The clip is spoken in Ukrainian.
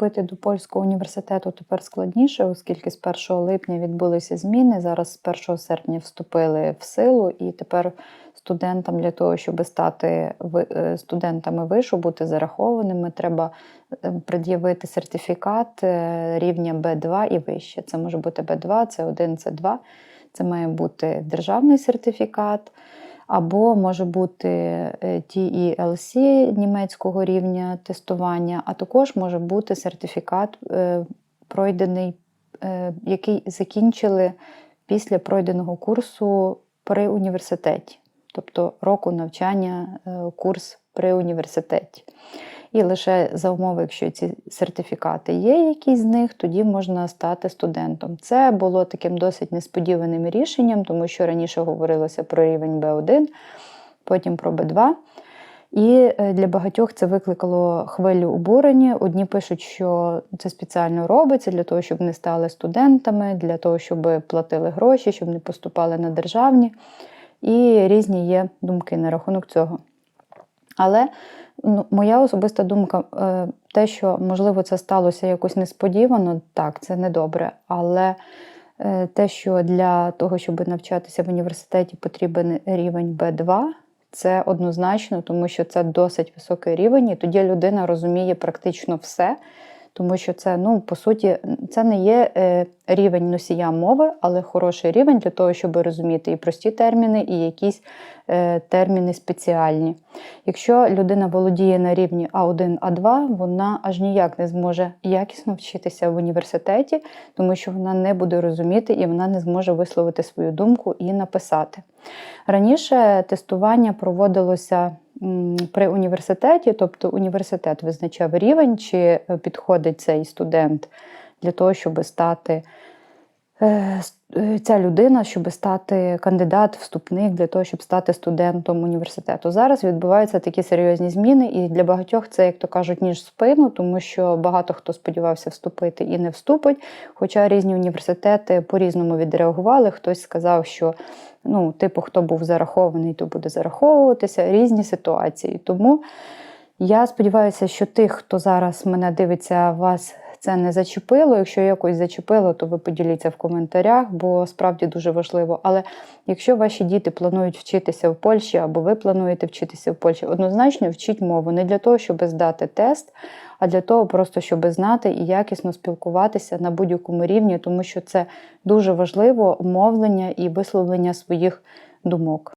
вступити до польського університету тепер складніше, оскільки з 1 липня відбулися зміни. Зараз з 1 серпня вступили в силу, і тепер студентам для того, щоб стати е, студентами вишу, бути зарахованими, треба е, пред'явити сертифікат е, рівня Б2 і вище. Це може бути Б2, С1, С2. Це має бути державний сертифікат. Або може бути е, TELC німецького рівня тестування, а також може бути сертифікат, е, пройдений, е, який закінчили після пройденого курсу при університеті, тобто року навчання е, курс при університеті. І лише за умови, якщо ці сертифікати є, якісь з них, тоді можна стати студентом. Це було таким досить несподіваним рішенням, тому що раніше говорилося про рівень Б1, потім про Б2. І е, для багатьох це викликало хвилю обурення. Одні пишуть, що це спеціально робиться для того, щоб вони стали студентами, для того, щоб платили гроші, щоб не поступали на державні. І різні є думки на рахунок цього. Але ну, моя особиста думка, е, те, що можливо це сталося якось несподівано, так, це недобре. Але е, те, що для того, щоб навчатися в університеті, потрібен рівень Б2, це однозначно, тому що це досить високий рівень, і тоді людина розуміє практично все. Тому що це, ну, по суті, це не є е, рівень носія мови, але хороший рівень для того, щоб розуміти і прості терміни, і якісь е, терміни спеціальні. Якщо людина володіє на рівні А1, А2, вона аж ніяк не зможе якісно вчитися в університеті, тому що вона не буде розуміти і вона не зможе висловити свою думку і написати. Раніше тестування проводилося при університеті, тобто університет визначав рівень, чи е, підходить цей студент для того, щоб стати е, е, ця людина, щоб стати кандидат, вступник для того, щоб стати студентом університету. Зараз відбуваються такі серйозні зміни, і для багатьох це, як то кажуть, ніж спину, тому що багато хто сподівався вступити і не вступить. Хоча різні університети по-різному відреагували. Хтось сказав, що ну, типу, хто був зарахований, то буде зараховуватися. Різні ситуації. Тому я сподіваюся, що тих, хто зараз мене дивиться, вас це не зачепило. Якщо якось зачепило, то ви поділіться в коментарях, бо справді дуже важливо. Але якщо ваші діти планують вчитися в Польщі або ви плануєте вчитися в Польщі, однозначно вчіть мову не для того, щоб здати тест, а для того, просто щоб знати і якісно спілкуватися на будь-якому рівні, тому що це дуже важливо мовлення і висловлення своїх думок.